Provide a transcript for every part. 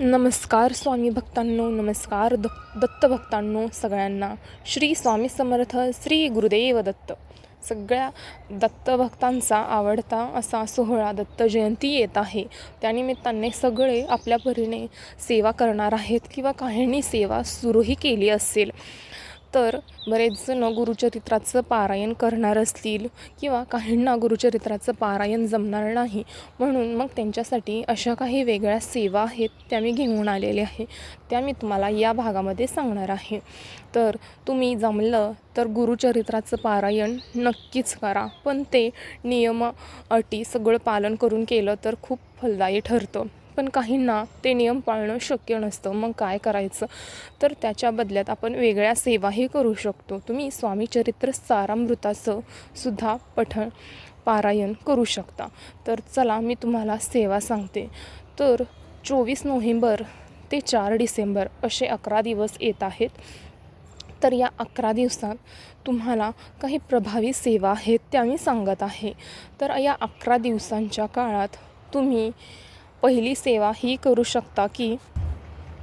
नमस्कार स्वामी भक्तांनो नमस्कार द दत्तभक्तांनो सगळ्यांना. श्री स्वामी समर्थ श्री गुरुदेव दत्त. सगळ्या दत्तभक्तांचा आवडता असा सोहळा दत्त जयंती येत आहे. त्यानिमित्ताने सगळे आपल्या परीने सेवा करणार आहेत किंवा काहींनी सेवा सुरूही केली असेल. तर बरेच जण गुरुचरित्राचं पारायण करणार असतील किंवा काहींना गुरुचरित्राचं पारायण जमणार नाही. म्हणून मग त्यांच्यासाठी अशा काही वेगळ्या सेवा आहेत त्या मी घेऊन आलेल्या आहे. त्या मी तुम्हाला या भागामध्ये सांगणार आहे. तर तुम्ही जमलं तर गुरुचरित्राचं पारायण नक्कीच करा. पण ते नियम अटी सगळं पालन करून केलं तर खूप फलदायी ठरतं. पण काहींना ते नियम पाळणं शक्य नसतं. मग काय करायचं? तर त्याच्या बदल्यात आपण वेगळ्या सेवाही करू शकतो. तुम्ही स्वामी चरित्र सारामृताचं सुद्धा पठण पारायण करू शकता. तर चला मी तुम्हाला सेवा सांगते. तर चोवीस नोव्हेंबर ते चार डिसेंबर असे अकरा दिवस येत आहेत. तर या अकरा दिवसात तुम्हाला काही प्रभावी सेवा आहेत त्या मी सांगत आहे. तर या अकरा दिवसांच्या काळात तुम्ही पहिली सेवा ही करू शकता की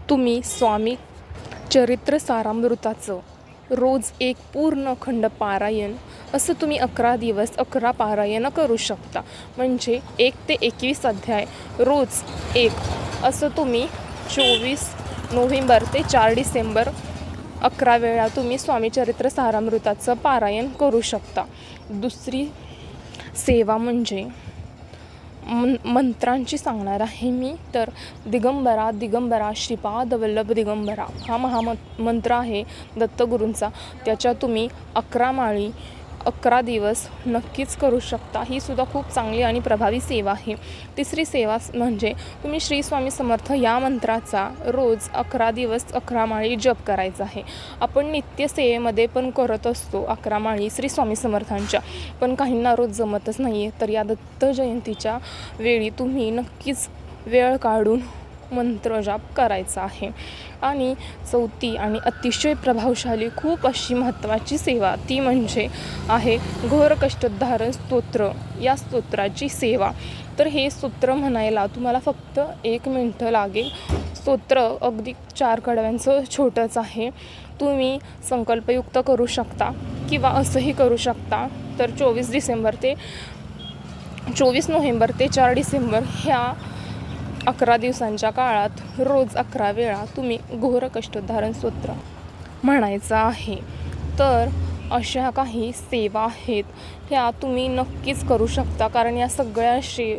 तुम्ही स्वामी चरित्र सारामृताचं रोज एक पूर्ण खंड पारायण असं तुम्ही अकरा दिवस अकरा पारायणं करू शकता. म्हणजे एक ते एकवीस अध्याय रोज एक. असं तुम्ही चोवीस नोव्हेंबर ते चार डिसेंबर अकरा वेळा तुम्ही स्वामी चरित्र सारामृताचं पारायण करू शकता. दुसरी सेवा म्हणजे मं मंत्रांची सांगणार आहे मी. तर दिगंबरा दिगंबरा श्रीपाद वल्लभ दिगंबरा हा महाम मंत्र आहे दत्तगुरूंचा. त्याच्या तुम्ही अकरा माळी अकरा दिवस नक्कीच करू शकता. ही सुद्धा खूप चांगली आणि प्रभावी सेवा आहे. तिसरी सेवा म्हणजे तुम्ही श्री स्वामी समर्थ या मंत्राचा रोज अकरा दिवस अकरा माळी जप करायचा आहे. आपण नित्य सेवेमध्ये पण करत असतो अकरा माळी श्री स्वामी समर्थांच्या. पण काहींना रोज जमतच नाही आहे तर या दत्त जयंतीच्या वेळी तुम्ही नक्कीच वेळ काढून मंत्रजाप करायचा आहे. आणि चौथी आणि अतिशय प्रभावशाली खूप अशी महत्त्वाची सेवा ती म्हणजे आहे घोर कष्टोद्धारण स्तोत्र. या स्तोत्राची सेवा. तर हे स्तोत्र म्हणायला तुम्हाला फक्त एक मिनटं लागेल. स्तोत्र अगदी चार कडव्यांचं छोटंच आहे. तुम्ही संकल्पयुक्त करू शकता किंवा असंही करू शकता. तर चोवीस डिसेंबर ते चोवीस नोव्हेंबर ते चार डिसेंबर ह्या अकरा दिवसांच्या काळात रोज अकरा वेळा तुम्ही घोर कष्टोद्धारण स्तोत्र म्हणायचं आहे. तर अशा काही सेवा आहेत ह्या तुम्ही नक्कीच करू शकता. कारण या सगळ्या शे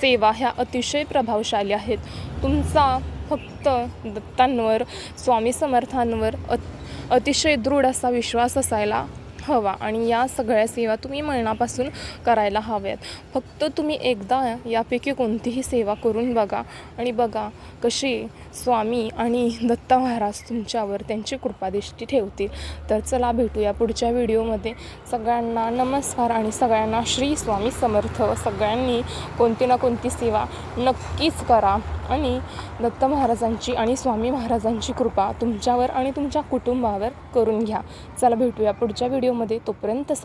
सेवा ह्या अतिशय प्रभावशाली आहेत. तुमचा फक्त दत्तांवर स्वामी समर्थांवर अत अतिशय दृढ असा विश्वास असायला हवा आणि या सगळ्या सेवा तुम्ही मनापासून करायला हव्यात. फक्त तुम्ही एकदा यापैकी कोणतीही सेवा करून बघा आणि बघा कशी स्वामी आणि दत्ता महाराज तुमच्यावर त्यांची कृपादृष्टी ठेवतील. तर चला भेटूया पुढच्या व्हिडिओमध्ये. सगळ्यांना नमस्कार आणि सगळ्यांना श्री स्वामी समर्थ. सगळ्यांनी कोणती ना कोणती सेवा नक्कीच करा. आणि दत्त महाराजांची आणि स्वामी महाराजांची कृपा तुमच्यावर आणि तुमच्या कुटुंबावर करून घ्या. चला भेटूया पुढच्या व्हिडिओमध्ये तोपर्यंत स